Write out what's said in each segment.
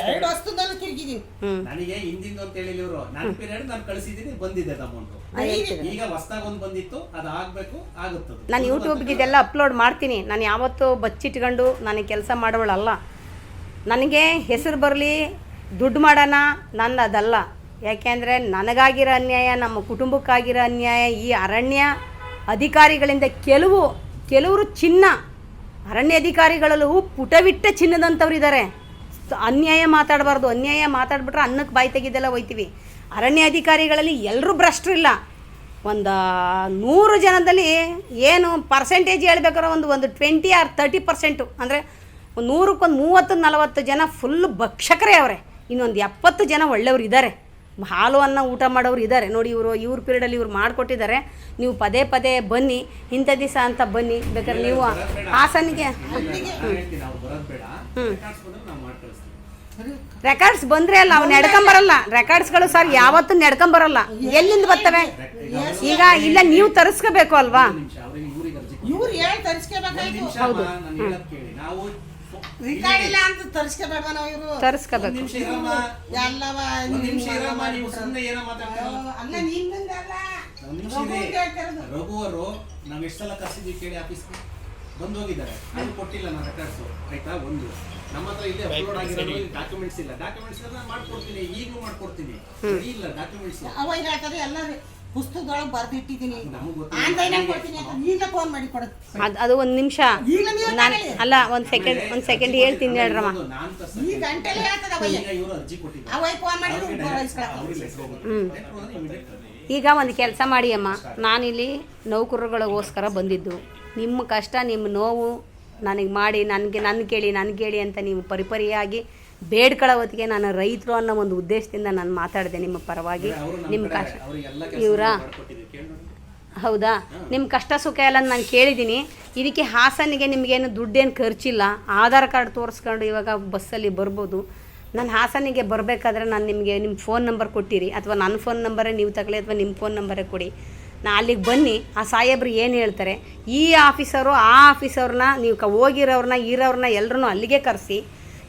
ಎರಡು ನನಗೆ ಹಿಂದಿಂದ ಅಂತ ಹೇಳಿ ಇವರು. ನನ್ನ ಪೀರಿಯಡ್ ನಾನು ಕಳಿಸಿದ್ದೀನಿ ಬಂದಿದೆ ಅಮೌಂಟ್ ಈಗ ಹೊಸದಾಗ ಒಂದು ಬಂದಿತ್ತು ಅದು ಆಗ್ಬೇಕು ಆಗುತ್ತದೆ. ನಾನು ಯೂಟ್ಯೂಬ್ಗೆ ಇದೆಲ್ಲ ಅಪ್ಲೋಡ್ ಮಾಡ್ತೀನಿ. ನಾನು ಯಾವತ್ತೂ ಬಚ್ಚಿಟ್ಕೊಂಡು ನನಗೆ ಕೆಲಸ ಮಾಡೋಳಲ್ಲ. ನನಗೆ ಹೆಸರು ಬರಲಿ ದುಡ್ಡು ಮಾಡೋಣ ನನ್ನ ಅದಲ್ಲ ಯಾಕೆಂದರೆ ನನಗಾಗಿರೋ ಅನ್ಯಾಯ ನಮ್ಮ ಕುಟುಂಬಕ್ಕಾಗಿರೋ ಅನ್ಯಾಯ ಈ ಅರಣ್ಯ ಅಧಿಕಾರಿಗಳಿಂದ ಕೆಲವು ಕೆಲವರು ಚಿನ್ನ. ಅರಣ್ಯ ಅಧಿಕಾರಿಗಳಲ್ಲೂ ಪುಟವಿಟ್ಟ ಚಿನ್ನದಂಥವ್ರು ಇದ್ದಾರೆ ಅನ್ಯಾಯ ಮಾತಾಡಬಾರ್ದು ಅನ್ಯಾಯ ಮಾತಾಡ್ಬಿಟ್ರೆ ಅನ್ನಕ್ಕೆ ಬಾಯಿ ತೆಗೆದೆಲ್ಲ ಹೋಯ್ತೀವಿ. ಅರಣ್ಯ ಅಧಿಕಾರಿಗಳಲ್ಲಿ ಎಲ್ಲರೂ ಭ್ರಷ್ಟರಿಲ್ಲ. ಒಂದು ನೂರು ಜನದಲ್ಲಿ ಏನು ಪರ್ಸೆಂಟೇಜ್ ಹೇಳ್ಬೇಕಾದ್ರೆ ಒಂದು ಒಂದು ಟ್ವೆಂಟಿ ಆರ್ ತರ್ಟಿ ಪರ್ಸೆಂಟು ಅಂದರೆ ಒಂದು ನೂರಕ್ಕೊಂದು ಮೂವತ್ತು ನಲವತ್ತು ಜನ ಫುಲ್ ಭಕ್ಷಕರೇ ಅವರೇ. ಇನ್ನೊಂದು ಎಪ್ಪತ್ತು ಜನ ಒಳ್ಳೆಯವ್ರು ಇದ್ದಾರೆ ಹಾಲು ಅನ್ನ ಊಟ ಮಾಡೋರು ಇದ್ದಾರೆ ನೋಡಿ ಇವರು ಇವ್ರ ಪೀರಿಯಡಲ್ಲಿ ಇವ್ರು ಮಾಡಿಕೊಟ್ಟಿದ್ದಾರೆ. ನೀವು ಪದೇ ಪದೇ ಬನ್ನಿ ಇಂಥ ದಿವಸ ಅಂತ ಬನ್ನಿ. ಬೇಕಾದ್ರೆ ನೀವು ಹಾಸನಿಗೆ ನಾನು ರೆಕಾರ್ಡ್ಸ್ ಬಂದ್ರೆ ಅಲ್ಲ ಅವ್ನು ನಡ್ಕೊಂಬರಲ್ಲ ರೆಕಾರ್ಡ್ಸ್ಗಳು ಸರ್ ಯಾವತ್ತೂ ನಡ್ಕೊಂಬರಲ್ಲ ಎಲ್ಲಿಂದ ಬರ್ತವೆ? ಈಗ ಇಲ್ಲ ನೀವು ತರಿಸ್ಕೋಬೇಕು ಅಲ್ವಾ. ಇವ್ರು ಹೇಳಿ ತರಿಸ್ಕೋಬೇಕಾಯ್ತು. ಕೇಳಿ. ನಾವು ರಿಕಾರ್ಡ್ ಇಲ್ಲ ಅಂತ ತರಿಸ್ಕೋಬೇಡ ನಾವು ಇವರು. ಒಂದ್ ತರಿಸ್ಕೋಬೇಕು ನಿಮಿಷ ಇರಮ್ಮ. ಎಲ್ಲವ ಒಂದ್ ನಿಮಿಷ ಇರಮ್ಮ ನೀವು ಸುಮ್ಮನೆ ಏನೋ ಮಾತಾಡ್ತೀರ ಅಲ್ಲ ನಿನ್ನಂದಲ್ಲ ಒಂದ್ ನಿಮಿಷ ರಘು ಇದೆ ಅಂತ ಅವರು ನಾವ್ ಎಷ್ಟು ಸಲ ಕರ್ಸಿದ್ವಿ ಕೇಳಿ ಆಫೀಸ್ಗೆ? ಬಂದು ಹೋಗಿದ್ದಾರೆ. ಅದು ಕೊಟ್ಟಿಲ್ಲ ನಾನು ರೆಕಾರ್ಡ್ಸ್ ಆಯ್ತಾ? ಒಂದು. ನಮ್ಮ ಹತ್ರ ಇಲ್ಲಿ ಅಪ್ಲೋಡ್ ಆಗಿರೋ ಡಾಕ್ಯುಮೆಂಟ್ಸ್ ಇಲ್ಲ. ಡಾಕ್ಯುಮೆಂಟ್ಸ್ ನಾನು ಮಾಡ್ಕೊಡ್ತೀನಿ ಈಗಲೂ ಮಾಡ್ಕೊಡ್ತೀನಿ. ಇಲ್ಲ ಡಾಕ್ಯುಮೆಂಟ್ಸ್ ಅವಾಗ ಹೇಳ್ತಾರೆ ಎಲ್ಲ ಪುಸ್ತಕದೊಳಗೆ ಬರ್ದಿಟ್ಟಿದ್ದೀನಿ. ಆನ್ಲೈನ್ ಕೊಡ್ತೀನಿ ಅಂತ ಈಗಲೇ ಫೋನ್ ಮಾಡಿ ಕೊಡುತ್ತೆ ಅದು ಅದು ಒಂದು ನಿಮಿಷ. ನಾನು ಅಲ್ಲ ಒಂದು ಸೆಕೆಂಡ್ ಒಂದು ಸೆಕೆಂಡ್ ಹೇಳ್ತೀನಿ ಹೇಳ್ರಮ್ಮ. ಈ ಗಂಟೆಲೇ ಹೇಳ್ತದೆ ಅವಯ್ಯ. ಈಗ ಫೋನ್ ಮಾಡಿದ್ರು ಈಗ ಒಂದು ಕೆಲಸ ಮಾಡಿ ಅಮ್ಮ. ನಾನಿಲ್ಲಿ ನೌಕರಗಳಿಗೋಸ್ಕರ ಬಂದಿದ್ದು. ನಿಮ್ಮ ಕಷ್ಟ ನಿಮ್ಮ ನೋವು ನನಗೆ ಮಾಡಿ ನನಗೆ ನನ್ನ ಕೇಳಿ ನನ್ನ ಕೇಳಿ ಅಂತ ನೀವು ಪರಿಪರಿಯಾಗಿ ಬೇಡ್ಕೊಳ್ಳೋ ಹೊತ್ತಿಗೆ ನಾನು ರೈತರು ಅನ್ನೋ ಒಂದು ಉದ್ದೇಶದಿಂದ ನಾನು ಮಾತಾಡಿದೆ ನಿಮ್ಮ ಪರವಾಗಿ. ನಿಮ್ಮ ಕಷ್ಟ ಇವರಾ. ಹೌದಾ? ನಿಮ್ಮ ಕಷ್ಟ ಸುಖ ಎಲ್ಲ ನಾನು ಕೇಳಿದ್ದೀನಿ. ಇದಕ್ಕೆ ಹಾಸನಿಗೆ ನಿಮಗೇನು ದುಡ್ಡೇನು ಖರ್ಚಿಲ್ಲ. ಆಧಾರ್ ಕಾರ್ಡ್ ತೋರಿಸ್ಕೊಂಡು ಇವಾಗ ಬಸ್ಸಲ್ಲಿ ಬರ್ಬೋದು. ನಾನು ಹಾಸನಿಗೆ ಬರಬೇಕಾದ್ರೆ ನಾನು ನಿಮಗೆ ನಿಮ್ಮ ಫೋನ್ ನಂಬರ್ ಕೊಟ್ಟಿರಿ. ಅಥವಾ ನನ್ನ ಫೋನ್ ನಂಬರೇ ನೀವು ತಗೊಳ್ಳಿ ಅಥವಾ ನಿಮ್ಮ ಫೋನ್ ನಂಬರೇ ಕೊಡಿ. ನಾ ಅಲ್ಲಿಗೆ ಬನ್ನಿ, ಆ ಸಾಹೇಬ್ರು ಏನು ಹೇಳ್ತಾರೆ, ಈ ಆಫೀಸರು, ಆ ಆಫೀಸವ್ರನ್ನ, ನೀವು ಕ ಹೋಗಿರೋರನ್ನ ಇರೋರನ್ನ ಎಲ್ಲರೂ ಅಲ್ಲಿಗೆ ಕರೆಸಿ,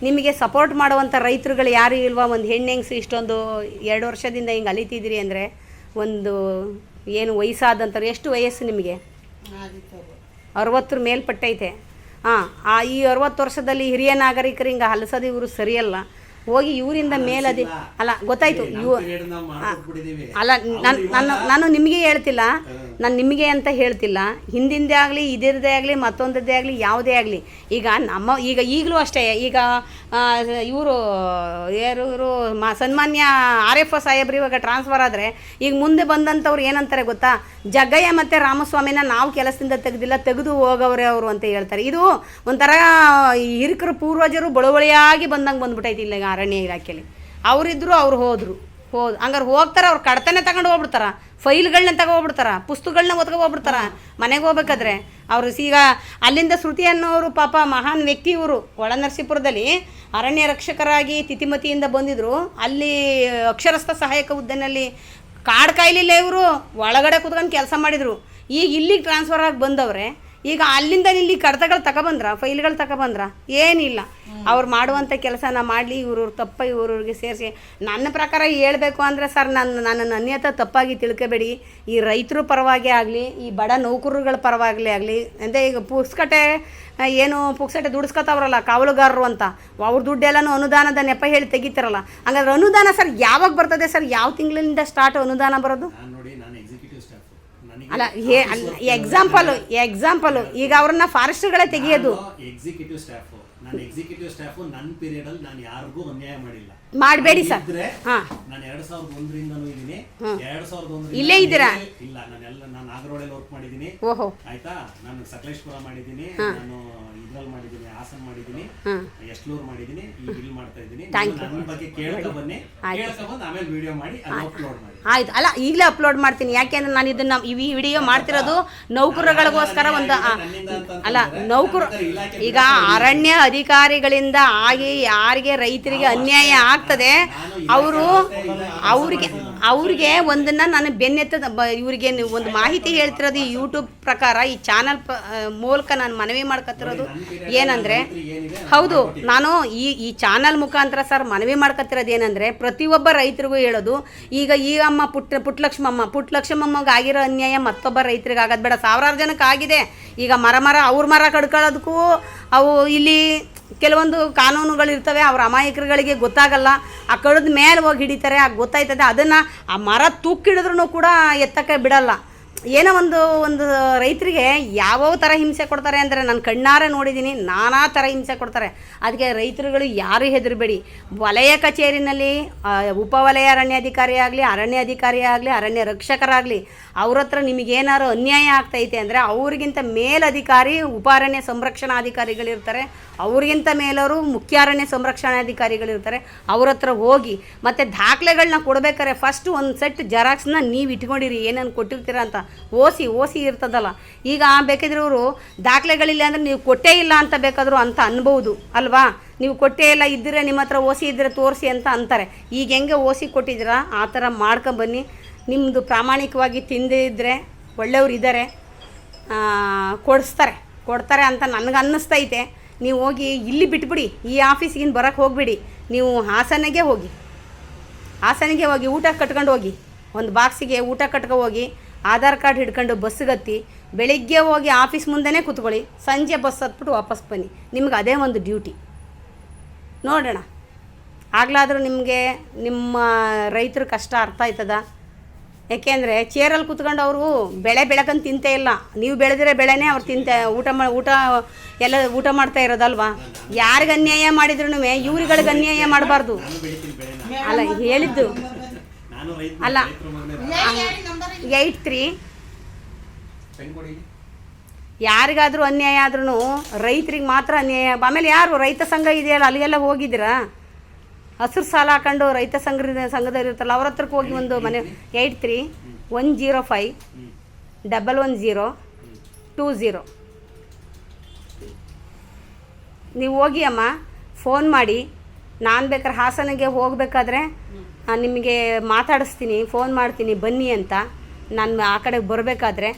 ನಿಮಗೆ ಸಪೋರ್ಟ್ ಮಾಡುವಂಥ ರೈತರುಗಳು ಯಾರು ಇಲ್ವಾ? ಒಂದು ಹೆಣ್ಣೆಂಗ್ಸು ಇಷ್ಟೊಂದು ಎರಡು ವರ್ಷದಿಂದ ಹಿಂಗೆ ಅಲಿತಿದ್ದೀರಿ ಅಂದರೆ ಒಂದು ಏನು ವಯಸ್ಸಾದಂಥವ್ರು ಎಷ್ಟು ವಯಸ್ಸು ನಿಮಗೆ. ಅರವತ್ತರ ಮೇಲ್ಪಟ್ಟೈತೆ. ಹಾಂ ಆ ಈ ಅರವತ್ತು ವರ್ಷದಲ್ಲಿ ಹಿರಿಯ ನಾಗರಿಕರು ಹಿಂಗೆ ಹಲಸೋದು ಇವರು ಸರಿಯಲ್ಲ. ಹೋಗಿ ಇವರಿಂದ ಮೇಲದಿ ಅಲ್ಲ ಗೊತ್ತಾಯ್ತು. ಇವು ಅಲ್ಲ ನಾನು ನಾನು ನಾನು ನಿಮಗೆ ಹೇಳ್ತಿಲ್ಲ. ನಾನು ನಿಮಗೆ ಅಂತ ಹೇಳ್ತಿಲ್ಲ. ಹಿಂದಿಂದೇ ಆಗಲಿ ಇದಿರದೇ ಆಗಲಿ ಮತ್ತೊಂದದ್ದೇ ಆಗಲಿ ಯಾವುದೇ ಆಗಲಿ. ಈಗ ನಮ್ಮ ಈಗ ಈಗಲೂ ಅಷ್ಟೇ. ಈಗ ಇವರು ಯಾರು ಇವರು ಮಾ ಸನ್ಮಾನ್ಯ ಆರ್ ಎಫ್ ಒ ಸಾಹೇಬ್ರು ಇವಾಗ ಟ್ರಾನ್ಸ್ಫರ್ ಆದರೆ ಈಗ ಮುಂದೆ ಬಂದಂಥವ್ರು ಏನಂತಾರೆ ಗೊತ್ತಾ? ಜಗ್ಗಯ್ಯ ಮತ್ತು ರಾಮಸ್ವಾಮಿನ ನಾವು ಕೆಲಸದಿಂದ ತೆಗೆದಿಲ್ಲ ತೆಗೆದು ಹೋಗವ್ರೆ ಅವರು ಅಂತ ಹೇಳ್ತಾರೆ. ಇದು ಒಂಥರ ಹಿರಿಕರು ಪೂರ್ವಜರು ಬಳುವಳಿಯಾಗಿ ಬಂದಂಗೆ ಬಂದ್ಬಿಟ್ಟೈತಿ ಇಲ್ಲ ಈಗ ಅರಣ್ಯ ಇಲಾಖೆಯಲ್ಲಿ. ಅವರಿದ್ರು ಅವ್ರು ಹೋದರು. ಹೋದ್ ಹಂಗಾರೆ ಹೋಗ್ತಾರೆ, ಅವ್ರು ಕಡತನೆ ತಗೊಂಡು ಹೋಗ್ಬಿಡ್ತಾರ. ಫೈಲ್ಗಳನ್ನ ತಗೊಬಿಡ್ತಾರ ಪುಸ್ತಕಗಳನ್ನ ಒತ್ಕೊ ಹೋಗ್ಬಿಡ್ತಾರ ಮನೆಗೆ ಹೋಗ್ಬೇಕಾದ್ರೆ ಅವರು ಈಗ ಅಲ್ಲಿಂದ ಶ್ರುತಿ ಅನ್ನೋರು ಪಾಪ ಮಹಾನ್ ವ್ಯಕ್ತಿ ಇವರು. ಒಳನರಸೀಪುರದಲ್ಲಿ ಅರಣ್ಯ ರಕ್ಷಕರಾಗಿ ತಿತಿಮತಿಯಿಂದ ಬಂದಿದ್ರು. ಅಲ್ಲಿ ಅಕ್ಷರಸ್ಥ ಸಹಾಯಕ ಹುದ್ದೆನಲ್ಲಿ ಕಾಡು ಕಾಯ್ಲಿಲ್ಲ ಇವರು. ಒಳಗಡೆ ಕೂತ್ಕೊಂಡು ಕೆಲಸ ಮಾಡಿದರು. ಈಗ ಇಲ್ಲಿಗೆ ಟ್ರಾನ್ಸ್ಫರ್ ಆಗಿ ಬಂದವ್ರೆ. ಈಗ ಅಲ್ಲಿಂದ ಇಲ್ಲಿ ಕಡತಗಳು ತಗೊಬಂದ್ರ ಫೈಲ್ಗಳು ತಗೊಬಂದ್ರ ಏನಿಲ್ಲ. ಅವ್ರು ಮಾಡುವಂಥ ಕೆಲಸನ ಮಾಡಲಿ ಇವ್ರವ್ರ ತಪ್ಪ ಇವ್ರವ್ರಿಗೆ ಸೇರಿಸಿ. ನನ್ನ ಪ್ರಕಾರ ಹೇಳಬೇಕು ಅಂದರೆ ಸರ್ ನನ್ನ ನನ್ನ ನನ್ಯತ ತಪ್ಪಾಗಿ ತಿಳ್ಕೊಬೇಡಿ. ಈ ರೈತರು ಪರವಾಗಿ ಆಗಲಿ ಈ ಬಡ ನೌಕರರುಗಳ ಪರವಾಗಿ ಆಗಲಿ. ಅಂದರೆ ಈಗ ಪುಕ್ಸ್ಕಟೆ ಏನು ಪುಕ್ಸಟೆ ದುಡಿಸ್ಕೊತಾವ್ರಲ್ಲ ಕಾವಲುಗಾರರು ಅಂತ. ಅವ್ರ ದುಡ್ಡೆಲ್ಲನೂ ಅನುದಾನದ ನೆಪ ಹೇಳಿ ತೆಗಿತಾರಲ್ಲ. ಹಂಗಾದ್ರೆ ಅನುದಾನ ಸರ್ ಯಾವಾಗ ಬರ್ತದೆ ಸರ್? ಯಾವ ತಿಂಗಳಿಂದ ಸ್ಟಾರ್ಟ್ ಅನುದಾನ ಬರೋದು ನಾನು ನೋಡಿ ನಾನು ಎಕ್ಸಿಕ್ಯೂಟಿವ್ ಸ್ಟಾಫ್ ನನಗೆ ಅಲ್ಲ ಎಕ್ಸಾಂಪಲ್ ಎಕ್ಸಾಂಪಲ್ ಈಗ ಅವ್ರನ್ನ ಫಾರೆಸ್ಟ್ಗಳೇ ತೆಗಿಯೋದು. ಎಕ್ಸಿಕ್ಯೂಟಿವ್ ಸ್ಟಾಫ್ ನಾನು ಎಕ್ಸಿಕ್ಯೂಟಿವ್ ಸ್ಟಾಫ್ ನನ್ನ ಪೀರಿಯಡ್ ಅಲ್ಲಿ ನಾನು ಯಾರಿಗೂ ಅನ್ಯಾಯ ಮಾಡಿಲ್ಲ. ಮಾಡಬೇಡಿ ಸರ್. ನಾನು ಎರಡ್ ಸಾವಿರದ ಒಂದರಿಂದನೂ ಇದ್ದೀನಿ. ಎರಡ್ ಸಾವಿರದ ಒಂದರಿಂದ ಇಲ್ಲೇ ಇದ್ದೀರಾ? ಇಲ್ಲ ನಾನೆಲ್ಲ ನಾನು ನಾಗರೋಳಲ್ಲಿ ವರ್ಕ್ ಮಾಡಿದ್ದೀನಿ. ಓಹೋ. ಆಯ್ತಾ? ನಾನು ಸಕಲೇಶ್ಪುರ ಮಾಡಿದ್ದೀನಿ. ನಾನು ಹಾಸನ್ ಮಾಡಿದೀನಿ ಹಾಂ. ಎಸ್ಲೂರ್ ಮಾಡಿದ್ದೀನಿ ಈಗ ಇಲ್ಲಿ ಮಾಡ್ತಾ ಇದ್ದೀನಿ. ನನ್ನ ಬಗ್ಗೆ ಕೇಳ್ಕೊ ಬನ್ನಿ. ಕೇಳ್ಕೊ ಬಂದು ಆಮೇಲೆ ವಿಡಿಯೋ ಮಾಡಿ ಅಪ್ಲೋಡ್ ಮಾಡಿ. ಆಯ್ತು. ಅಲ್ಲ ಈಗಲೇ ಅಪ್ಲೋಡ್ ಮಾಡ್ತೀನಿ. ಯಾಕೆಂದ್ರೆ ನಾನು ಇದನ್ನ ಈ ವಿಡಿಯೋ ಮಾಡ್ತಿರೋದು ನೌಕರಗಳಿಗೋಸ್ಕರ ಒಂದು ಅಲ್ಲ ನೌಕರು ಈಗ ಅರಣ್ಯ ಅಧಿಕಾರಿಗಳಿಂದ ಆಗಿ ಯಾರಿಗೆ ರೈತರಿಗೆ ಅನ್ಯಾಯ ಆಗ್ತದೆ ಅವರು ಅವ್ರಿಗೆ ಅವ್ರಿಗೆ ಒಂದನ್ನ ನಾನು ಬೆನ್ನೆತ್ತ ಬ- ಇವ್ರಿಗೆ ಒಂದು ಮಾಹಿತಿ ಹೇಳ್ತಿರೋದು ಈ ಯೂಟ್ಯೂಬ್ ಪ್ರಕಾರ, ಈ ಚಾನಲ್ ಮೂಲಕ ನಾನು ಮನವಿ ಮಾಡ್ಕೊತಿರೋದು ಏನಂದ್ರೆ, ಹೌದು, ನಾನು ಈ ಈ ಚಾನಲ್ ಮುಖಾಂತರ ಸರ್ ಮನವಿ ಮಾಡ್ಕೊತಿರೋದು ಏನಂದರೆ, ಪ್ರತಿಯೊಬ್ಬ ರೈತರಿಗೂ ಹೇಳೋದು, ಈಗ ಈ ಅಮ್ಮ ಪುಟ್ಟ ಪುಟ್ಲಕ್ಷ್ಮಮ್ಮ, ಪುಟ್ಲಕ್ಷ್ಮಮ್ಮಗೆ ಆಗಿರೋ ಅನ್ಯಾಯ ಮತ್ತೊಬ್ಬ ರೈತರಿಗೆ ಆಗೋದು ಬೇಡ, ಸಾವಿರಾರು ಜನಕ್ಕೆ ಆಗಿದೆ, ಈಗ ಮರ ಮರ ಅವ್ರ ಮರ ಕಡ್ಕೊಳ್ಳೋದಕ್ಕೂ ಅವು ಇಲ್ಲಿ ಕೆಲವೊಂದು ಕಾನೂನುಗಳು ಇರ್ತವೆ ಅವ್ರ ಅಮಾಯಕರುಗಳಿಗೆ ಗೊತ್ತಾಗಲ್ಲ. ಆ ಕಡದ ಮೇಲೆ ಹೋಗಿ ಹಿಡಿತಾರೆ, ಆ ಗೊತ್ತಾಯ್ತದೆ. ಅದನ್ನು ಆ ಮರ ತೂಕಿಡಿದ್ರೂ ಕೂಡ ಎತ್ತಕ್ಕೆ ಬಿಡಲ್ಲ. ಏನೋ ಒಂದು ಒಂದು ರೈತರಿಗೆ ಯಾವ್ಯಾವ ಥರ ಹಿಂಸೆ ಕೊಡ್ತಾರೆ ಅಂದರೆ ನಾನು ಕಣ್ಣಾರೆ ನೋಡಿದ್ದೀನಿ ನಾನಾ ಥರ ಹಿಂಸೆ ಕೊಡ್ತಾರೆ. ಅದಕ್ಕೆ ರೈತರುಗಳು ಯಾರು ಹೆದರಬೇಡಿ. ವಲಯ ಕಚೇರಿನಲ್ಲಿ ಉಪ ಉಪವಲಯ ಅರಣ್ಯಾಧಿಕಾರಿ ಆಗಲಿ ಅರಣ್ಯ ಅಧಿಕಾರಿ ಆಗಲಿ, ಅರಣ್ಯ ರಕ್ಷಕರಾಗಲಿ, ಅವ್ರ ಹತ್ರ ನಿಮಗೇನಾದ್ರು ಅನ್ಯಾಯ ಆಗ್ತೈತೆ ಅಂದರೆ ಅವ್ರಿಗಿಂತ ಮೇಲಧಿಕಾರಿ ಉಪ ಅರಣ್ಯ ಸಂರಕ್ಷಣಾಧಿಕಾರಿಗಳಿರ್ತಾರೆ ಅವ್ರಿಗಿಂತ ಮೇಲವರು ಮುಖ್ಯ ಅರಣ್ಯ ಸಂರಕ್ಷಣಾಧಿಕಾರಿಗಳಿರ್ತಾರೆ ಅವ್ರ ಹತ್ರ ಹೋಗಿ, ಮತ್ತು ದಾಖಲೆಗಳನ್ನ ಕೊಡಬೇಕಾದ್ರೆ ಫಸ್ಟ್ ಒಂದು ಸೆಟ್ ಜೆರಾಕ್ಸ್ನ ನೀವು ಇಟ್ಕೊಂಡಿರಿ ಏನನ್ನು ಕೊಟ್ಟಿರ್ತೀರ ಅಂತ. ಓಸಿ ಓಸಿ ಇರ್ತದಲ್ಲ. ಈಗ ಬೇಕಿದ್ರೆ ಅವರು ದಾಖಲೆಗಳಿಲ್ಲ ಅಂದರೆ ನೀವು ಕೊಟ್ಟೇ ಇಲ್ಲ ಅಂತ ಬೇಕಾದರೂ ಅಂತ ಅನ್ಬೋದು ಅಲ್ವಾ? ನೀವು ಕೊಟ್ಟೇ ಇಲ್ಲ ಇದ್ದರೆ ನಿಮ್ಮ ಹತ್ರ ಓಸಿ ಇದ್ದರೆ ತೋರಿಸಿ ಅಂತ ಅಂತಾರೆ. ಈಗ ಹೆಂಗೆ ಓಸಿ ಕೊಟ್ಟಿದ್ದೀರಾ? ಆ ಥರ ಮಾಡ್ಕೊಂಬನ್ನಿ ನಿಮ್ಮದು ಪ್ರಾಮಾಣಿಕವಾಗಿ ತಿಂದಿದ್ದರೆ ಒಳ್ಳೆಯವ್ರು ಇದ್ದಾರೆ ಕೊಡಿಸ್ತಾರೆ. ಕೊಡ್ತಾರೆ ಅಂತ ನನಗೆ ಅನ್ನಿಸ್ತೈತೆ. ನೀವು ಹೋಗಿ ಇಲ್ಲಿ ಬಿಟ್ಬಿಡಿ, ಈ ಆಫೀಸಿಗಿನ ಬರೋಕ್ಕೆ ಹೋಗ್ಬಿಡಿ. ನೀವು ಹಾಸನಿಗೆ ಹೋಗಿ. ಹಾಸನಿಗೆ ಹೋಗಿ, ಊಟ ಕಟ್ಕೊಂಡು ಹೋಗಿ. ಒಂದು ಬಾಕ್ಸಿಗೆ ಊಟ ಕಟ್ಕೊ ಹೋಗಿ. ಆಧಾರ್ ಕಾರ್ಡ್ ಹಿಡ್ಕೊಂಡು ಬಸ್ಸಿಗತ್ತಿ ಬೆಳಿಗ್ಗೆ ಹೋಗಿ ಆಫೀಸ್ ಮುಂದೆನೇ ಕೂತ್ಕೊಳ್ಳಿ ಸಂಜೆ ಬಸ್ ಹತ್ಬಿಟ್ಟು ವಾಪಸ್ ಬನ್ನಿ. ನಿಮ್ಗೆ ಅದೇ ಒಂದು ಡ್ಯೂಟಿ. ನೋಡೋಣ. ಆಗ್ಲಾದರೂ ನಿಮಗೆ ನಿಮ್ಮ ರೈತರ ಕಷ್ಟ ಅರ್ಥ ಆಯ್ತದ? ಯಾಕೆಂದರೆ ಚೇರಲ್ಲಿ ಕೂತ್ಕೊಂಡು ಅವರು ಬೆಳೆ ಬೆಳಕಂತ ತಿಂತೇ ಇಲ್ಲ. ನೀವು ಬೆಳೆದಿರೋ ಬೆಳೆನೇ ಅವ್ರು ತಿಂತ ಊಟ ಮಾ ಊಟ ಎಲ್ಲ ಊಟ ಮಾಡ್ತಾ ಇರೋದಲ್ವಾ? ಯಾರಿಗೆ ಅನ್ಯಾಯ ಮಾಡಿದ್ರು ಇವ್ರಿಗಳಿಗೆ ಅನ್ಯಾಯ ಮಾಡಬಾರ್ದು. ಅಲ್ಲ ಹೇಳಿದ್ದು. ಅಲ್ಲ. Eight three. ಯಾರಿಗಾದ್ರೂ ಅನ್ಯಾಯ ಆದ್ರೂ ರೈತರಿಗೆ ಮಾತ್ರ ಅನ್ಯಾಯ. ಆಮೇಲೆ ಯಾರು ರೈತ ಸಂಘ ಇದೆಯಲ್ಲ ಅಲ್ಲಿಗೆಲ್ಲ ಹೋಗಿದ್ದೀರಾ? ಹಸಿರು ಸಾಲ ಹಾಕೊಂಡು ರೈತ ಸಂಘದ ಸಂಘದವ್ರು ಇರ್ತಾರಲ್ಲ ಅವ್ರ ಹತ್ರಕ್ಕೆ ಹೋಗಿ ಒಂದು ಮನೆ. Eight three one zero five double one zero two zero ನೀವು ಹೋಗಿ ಅಮ್ಮ ಫೋನ್ ಮಾಡಿ. ನಾನು ಬೇಕಾದ್ರೆ ಹಾಸನಿಗೆ ಹೋಗಬೇಕಾದ್ರೆ ನಿಮಗೆ ಮಾತಾಡಿಸ್ತೀನಿ ಫೋನ್ ಮಾಡ್ತೀನಿ ಬನ್ನಿ ಅಂತ. ನಾನು ಆ ಕಡೆಗೆ ಬರಬೇಕಾದ್ರೆ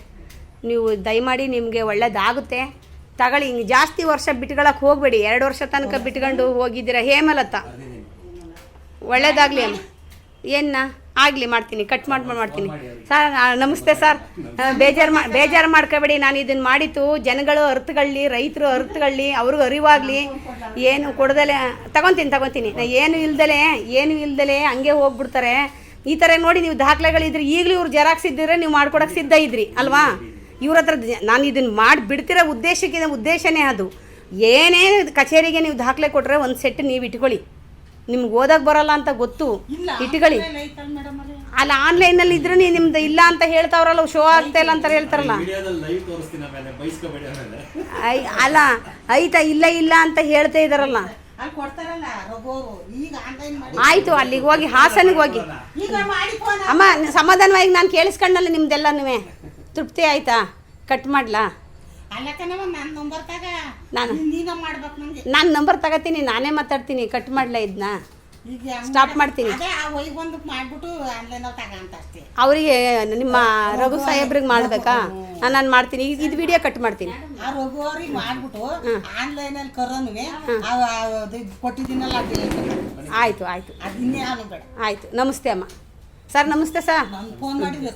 ನೀವು ದಯಮಾಡಿ ನಿಮಗೆ ಒಳ್ಳೇದಾಗುತ್ತೆ. ತಗೊಳ್ಳಿ ಹಿಂಗೆ ಜಾಸ್ತಿ ವರ್ಷ ಬಿಟ್ಕೊಳಕ್ಕೆ ಹೋಗಬೇಡಿ. ಎರಡು ವರ್ಷ ತನಕ ಬಿಟ್ಕೊಂಡು ಹೋಗಿದ್ದೀರ? ಹೇಮಲತ. ಒಳ್ಳೇದಾಗಲಿ ಅಮ್ಮ. ಏನ? ಆಗಲಿ ಮಾಡ್ತೀನಿ. ಕಟ್ ಮಾಡಿ ಮಾಡ್ತೀನಿ ಸರ್ ನಮಸ್ತೆ ಸರ್. ಬೇಜಾರು ಮಾ ಬೇಜಾರು ಮಾಡ್ಕೋಬೇಡಿ. ನಾನು ಇದನ್ನು ಮಾಡಿತ್ತು ಜನಗಳು ಅರ್ಥಗಳ್ಳಿ ರೈತರು ಅರ್ಥಗಳ್ಳಿ ಅವ್ರಿಗೆ ಅರಿವಾಗಲಿ. ಏನು ಕೊಡ್ದಲೆ ತಗೊತೀನಿ ತಗೊತೀನಿ. ಏನು ಇಲ್ದಲೆ ಏನು ಇಲ್ದಲೆ ಹಂಗೆ ಹೋಗ್ಬಿಡ್ತಾರೆ. ಈ ಥರ ನೋಡಿ ನೀವು ದಾಖಲೆಗಳಿದ್ರೆ ಈಗಲೂ ಇವ್ರು ಜೆರಾಕ್ಸ್ ಇದ್ದಿದ್ರೆ ನೀವು ಮಾಡ್ಕೊಡಕ್ಕೆ ಸಿದ್ಧ ಇದ್ರಿ ಅಲ್ವಾ? ಇವ್ರ ಹತ್ರ ನಾನು ಇದನ್ನು ಮಾಡಿ ಬಿಡ್ತಿರೋ ಉದ್ದೇಶಕ್ಕಿಂತ ಉದ್ದೇಶನೇ ಅದು. ಏನೇ ಕಚೇರಿಗೆ ನೀವು ದಾಖಲೆ ಕೊಟ್ಟರೆ ಒಂದು ಸೆಟ್ ನೀವು ಇಟ್ಕೊಳ್ಳಿ. ನಿಮ್ಗೆ ಓದಕ್ಕೆ ಬರಲ್ಲ ಅಂತ ಗೊತ್ತು. ಇಟ್ಕೊಳ್ಳಿ. ಅಲ್ಲ ಆನ್ಲೈನಲ್ಲಿ ಇದ್ರೆ ನೀವು ನಿಮ್ದು ಇಲ್ಲ ಅಂತ ಹೇಳ್ತಾವ್ರಲ್ಲ ಶೋ ಆಗ್ತಾ ಇಲ್ಲ ಅಂತ ಹೇಳ್ತಾರಲ್ಲ. ವಿಡಿಯೋದಲ್ಲಿ ಲೈವ್ ತೋರಿಸ್ತೀನಿ ಆಮೇಲೆ ಬೈಸ್ಕೋಬೇಡಿ ಆಮೇಲೆ. ಐ ಅಲ್ಲ ಐತಾ ಇಲ್ಲ ಇಲ್ಲ ಅಂತ ಹೇಳ್ತಾ ಇದಾರಲ್ಲ. ಅಲ್ಲಿ ಕೊಡ್ತಾರಲ್ಲ ರಘುವರು ಈಗ ಆನ್ಲೈನ್ ಮಾಡಿ. ಆಯ್ತು ಅಲ್ಲಿಗೆ ಹೋಗಿ ಹಾಸನಿಗೆ ಹೋಗಿ. ಈಗ ಮಾಡಿ ಫೋನ್ ಅಮ್ಮ ಸಮಾಧಾನವಾಗಿ ನಾನು ಕೇಳಿಸ್ಕೊಂಡಲ್ಲ ನಿಮ್ದೆಲ್ಲನೂ ತೃಪ್ತಿ ಆಯ್ತಾ? ಕಟ್ ಮಾಡ್ಲಾ? ಅಲ್ಲ ಕಣವ ನನ್ನ ನಂಬರ್ ತಗ. ನಾನು. ನೀನ ಮಾಡ್ಬೇಕು ನಂಗೆ. ನಾನು ನಂಬರ್ ತಗೋತೀನಿ ನಾನೇ ಮಾತಾಡ್ತೀನಿ ಕಟ್ ಮಾಡ್ಲಾ ಇದನ್ನ ಈಗ ಹೆಂಗ್ ಮಾಡ್ತೀನಿ. ಅದೇ ಆ ವೈ ಒಂದು ಮಾಡ್ಬಿಟ್ಟು ಆನ್ಲೈನ್ ತಗ ಅಂತ ಅಷ್ಟೇ. ಅವರಿಗೆ ನಿಮ್ಮ ರಘು ಸಾಹೇಬ್ರಿಗೆ ಮಾಡಬೇಕಾ? ನಾನು ಮಾಡ್ತೀನಿ. ಇದು ವಿಡಿಯೋ ಕಟ್ ಮಾಡ್ತೀನಿ. ಆ ರಘುವರಿಗೆ ಮಾಡ್ಬಿಟ್ಟು ಆನ್ಲೈನ್ ಅಲ್ಲಿ ಕರೋನುವೆ ಕೊಟ್ಟಿದ್ದೀನಲ್ಲ ಆಯ್ತು ಆಯ್ತು. ಆಯ್ತು. ನಮಸ್ತೆ ಅಮ್ಮ. ಸರ್ ನಮಸ್ತೆ ಸರ್. ಫೋನ್ ಮಾಡಿದ್ರೆ